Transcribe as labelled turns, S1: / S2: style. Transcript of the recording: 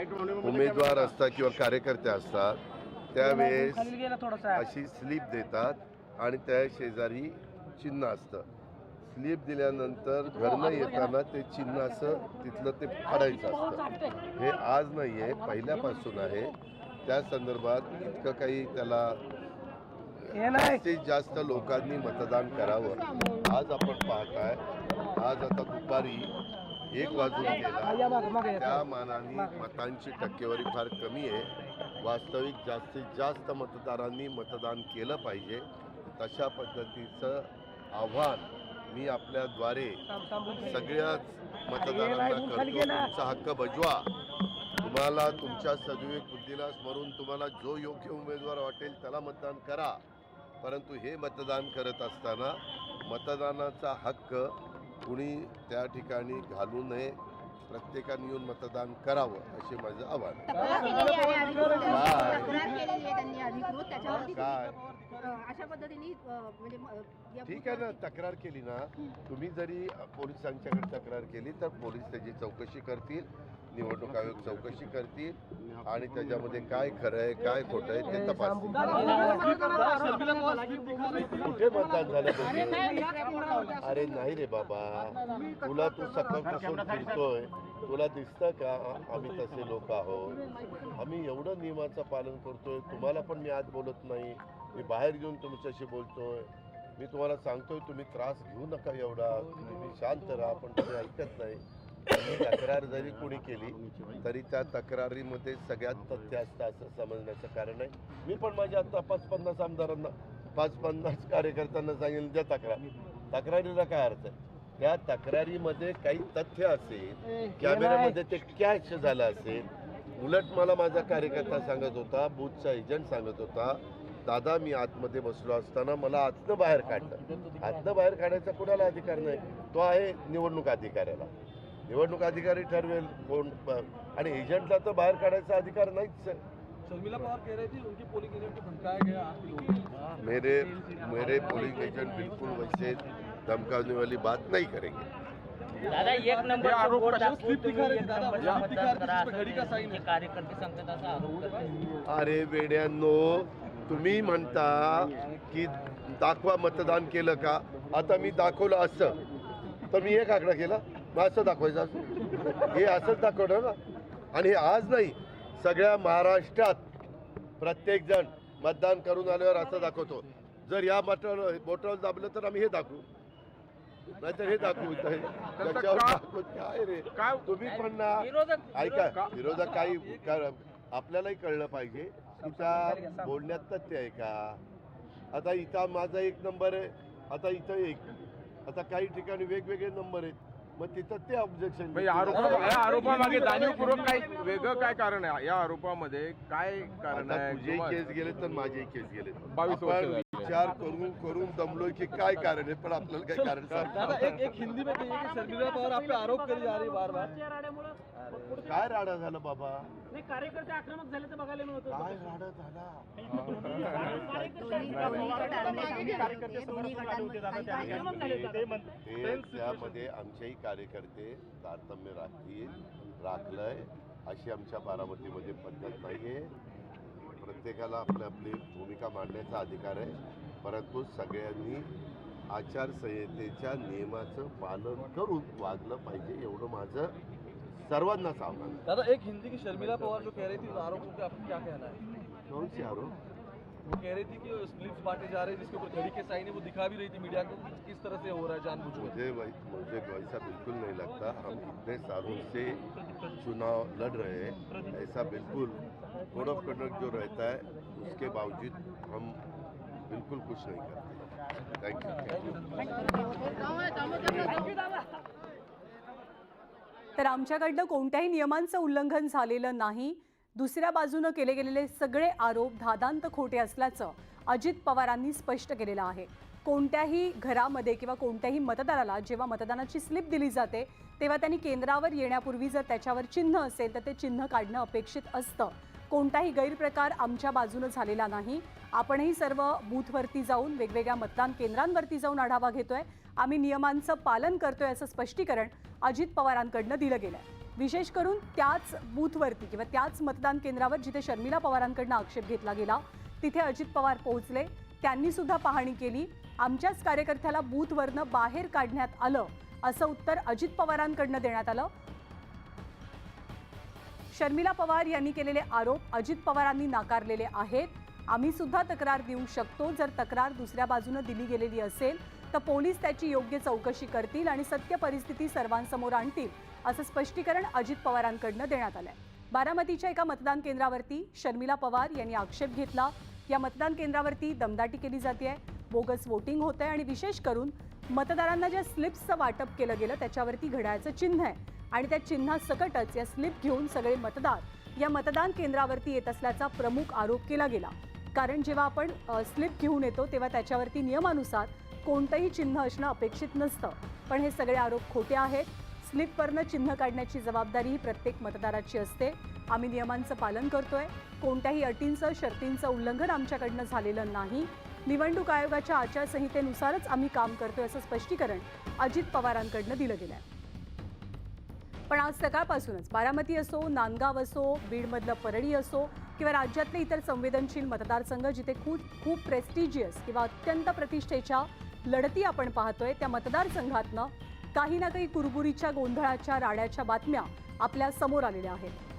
S1: उमेदवार असतात किंवा कार्यकर्ते असतात त्यावेळेस अशी स्लिप देतात आणि त्या शेजारी चिन्ह असतं. स्लिप दिल्यानंतर घरनं येताना ते चिन्ह असं तिथलं ते फाडायचं असतं. हे आज नाही आहे पहिल्यापासून आहे. त्या संदर्भात इतकं काही त्याला जास्तीत जास्त लोकांनी मतदान करावं. आज आपण पाहताय. आज आता दुपारी एक वाजून गेला त्या मानाने मतांची टक्केवारी फार कमी आहे. वास्तविक जास्तीत जास्त मतदारांनी मतदान केलं पाहिजे. तशा पद्धतीचं आव्हान मी आपल्याद्वारे सगळ्याच मतदारांना करतो. तुमचा हक्क बजवा. तुम्हाला तुमच्या सद्विवेक बुद्धीला स्मरून तुम्हाला जो योग्य उमेदवार वाटेल त्याला मतदान करा. परंतु हे मतदान करत असताना मतदानाचा हक्क कुणी त्या ठिकाणी घालू नये प्रत्येकाने येऊन मतदान करावं असे माझं आव्हान. काय?
S2: म्हणजे
S1: ठीक आहे ना तक्रार केली ना तुम्ही जरी पोलिसांच्याकडे तक्रार केली तर पोलीस त्याची चौकशी करतील. निवडणूक आयोग चौकशी करतील आणि त्याच्यामध्ये काय खरं आहे काय खोटं आहे ते तपासतील कुठे मतदान झालं? अरे नाही रे बाबा तुला तू सकाळपासून फिरतोय तुला दिसतं का आम्ही तसे लोक आहोत आम्ही एवढं नियमाचं पालन करतोय तुम्हाला पण मी आज बोलत नाही मी बाहेर घेऊन तुमच्याशी बोलतोय मी तुम्हाला सांगतोय तुम्ही त्रास घेऊ नका एवढा तुम्ही शांत राहा पण तुम्ही ऐकत नाही ही तक्रार जरी कोणी केली तरी त्या तक्रारीमध्ये सगळ्यात तथ्य असतं असं समजण्याचं कारण आहे. मी पण माझ्या आता पाच पन्नास आमदारांना पाच पन्नास कार्यकर्त्यांना सांगेल द्या तक्रार. तक्रारीला काय अर्थ आहे? त्या तक्रारीमध्ये काही तथ्य असेल कॅमेऱ्यामध्ये ते कॅच झालं असेल. उलट मला माझा कार्यकर्ता सांगत होता बूथचा एजंट सांगत होता दादा मी आतमध्ये बसलो असताना मला आतनं बाहेर काढलं. आतनं बाहेर काढायचा कुणाला अधिकार नाही? तो आहे निवडणूक अधिकाऱ्याला. निवडणूक अधिकारी ठरवेल कोण आणि एजंटला तर बाहेर काढायचा अधिकार नाहीच आहे.
S3: शर्मिला पवार कह रही थी उनकी पोलिंग एजेंट को धमकाया गया आप
S1: मेरे मेरे पोलिंग एजेंट बिल्कुल वैसे धमकाने वाली बात नहीं करेंगे।
S4: दादा एक नंबर
S3: आरोप है.
S4: कार्यकर्ते
S1: अरे वेड्यांनो तुम्ही म्हणता की दाखवा मतदान केलं का? आता मी दाखवलं असं. तर मी एक आकडा केला. मग असं दाखवायचं असं. हे असंच दाखवणार ना. आणि हे आज नाही सगळ्या महाराष्ट्रात प्रत्येक जण मतदान करून आल्यावर असं दाखवतो. जर या बटन बोटावर दाबलं तर आम्ही हे दाखवू. नाहीतर हे दाखवू त्याच्यावर दाखवू काय रे? तुम्ही पण ना ऐका विरोधक काही आपल्यालाही कळलं पाहिजे. की त्या बोलण्यात तथ्य आहे का? आता इथं माझा एक नंबर आहे. आता इथं एक. आता काही ठिकाणी वेगवेगळे नंबर आहेत. मग तिथं ते ऑब्जेक्शन
S3: भाई आरोपा या आरोपामागे जाणीवपूर्वक काय वेगळं काय कारण आहे? या आरोपामध्ये काय कारण आहे किंवा-
S1: केस गेले तर माझेही केस गेले
S3: बावीस वर्ष झाली.
S1: विचार करून करून दमलोय की काय कारण आहे? पण आपल्याला काय कारण सांग
S3: एक एक हिंदी में कहिए कि शर्मिला पवार आप पे आरोप करी जा रही है बार बार
S1: काय राडा झाला बाबा?
S4: कार्यकर्ते आक्रमक झाले तर बघायला नव्हतं
S1: काय राडा झाला? त्यामध्ये आमचेही कार्यकर्ते तारतम्य राखतील राखलंय अशी आमच्या बारामतीमध्ये पद्धत नाही आहे प्रत्येकाला आपली आपली भूमिका मांडण्याचा अधिकार आहे. परंतु सगळ्यांनी आचारसंहितेच्या नियमाचं पालन करून वागलं पाहिजे एवढं माझं सर्वांनाच आव्हान.
S3: दादा एक हिंदी की शर्मिला पवार जो कह रही थी आरोपों क्या कहना है?
S1: कौन से आरोप?
S3: वो कह रही थी कि स्लिप्स बांटे जा रहे हैं जिसके ऊपर घड़ी के साइन है वो दिखा भी रही थी मीडिया को किस तरह से हो रहा है जानबूझकर
S1: मुझे वही- मुझे वैसा बिल्कुल नहीं लगता। हम इतने सालों से चुनाव लड़ रहे हैं ऐसा बिल्कुल कोड ऑफ़ कंडक्ट जो रहता है उसके बावजूद हम बिल्कुल कुछ नहीं करते। थैंक यू
S5: तर आमच्याकडनं कोणत्याही नियमांचं उल्लंघन झालेलं नाही. दुसऱ्या बाजूनं केले गेलेले सगळे आरोप धादांत खोटे असल्याचं अजित पवारांनी स्पष्ट केलेलं आहे. कोणत्याही घरामध्ये किंवा कोणत्याही मतदाराला जेव्हा मतदानाची स्लिप दिली जाते तेव्हा त्यांनी केंद्रावर येण्यापूर्वी जर त्याच्यावर चिन्ह असेल तर ते चिन्ह काढणं अपेक्षित असतं. कोणताही गैरप्रकार आमच्या बाजूनं झालेला नाही. आपणही सर्व बूथवरती जाऊन वेगवेगळ्या मतदान केंद्रांवरती जाऊन आढावा घेतोय. आम्ही नियमांचं पालन करतोय असं स्पष्टीकरण अजित पवारांकडनं दिलं गेलं आहे विशेष करून त्याच बूथवरती किंवा त्याच मतदान केंद्रावर जिथे शर्मिला पवारांकडनं आक्षेप घेतला गेला तिथे अजित पवार पोहोचले. त्यांनी सुद्धा पाहणी केली. आमच्याच कार्यकर्त्याला बूथवरनं बाहेर काढण्यात आलं असं उत्तर अजित पवारांकडनं देण्यात आलं. शर्मिला पवार यांनी केलेले आरोप अजित पवारांनी नाकारलेले आहेत. आम्ही सुद्धा तक्रार देऊ शकतो. जर तक्रार दुसऱ्या बाजूनं दिली गेलेली असेल तर पोलीस त्याची योग्य चौकशी करतील आणि सत्य परिस्थिती सर्वांसमोर आणतील. असं स्पष्टीकरण अजित पवारांकडनं देण्यात आलंय. बारामतीच्या एका मतदान केंद्रावरती शर्मिला पवार यांनी आक्षेप घेतला. या मतदान केंद्रावरती दमदाटी केली जाते बोगस वोटिंग होतंय आणि विशेष करून मतदारांना ज्या स्लिप्सचं वाटप केलं गेलं त्याच्यावरती घड्याळचं चिन्ह आहे. आणि त्या चिन्हासकटच या स्लिप घेऊन सगळे मतदार या मतदान केंद्रावरती येत असल्याचा प्रमुख आरोप केला गेला. कारण जेव्हा आपण स्लिप घेऊन येतो तेव्हा त्याच्यावरती नियमानुसार कोणतंही चिन्ह असणं अपेक्षित नसतं. पण हे सगळे आरोप खोटे आहेत. स्लिपवरनं चिन्ह काढण्याची जबाबदारी ही प्रत्येक मतदाराची असते. आम्ही नियमांचं पालन करतोय. कोणत्याही अटींचं शर्तींचं उल्लंघन आमच्याकडनं झालेलं नाही. निवडणूक आयोगाच्या आचारसंहितेनुसारच आम्ही काम करतोय असं स्पष्टीकरण अजित पवारांकडनं दिलं गेलं आहे पण आज सकाळपासूनच बारामती असो नांदगाव असो बीडमधलं परळी असो किंवा राज्यातले इतर संवेदनशील मतदारसंघ जिथे खूप खूप प्रेस्टिजियस किंवा अत्यंत प्रतिष्ठेच्या लढती आपण पाहतोय त्या मतदारसंघातनं काही ना काही कुरबुरीच्या गोंधळाच्या राड्याच्या बातम्या आपल्यासमोर आलेल्या आहेत.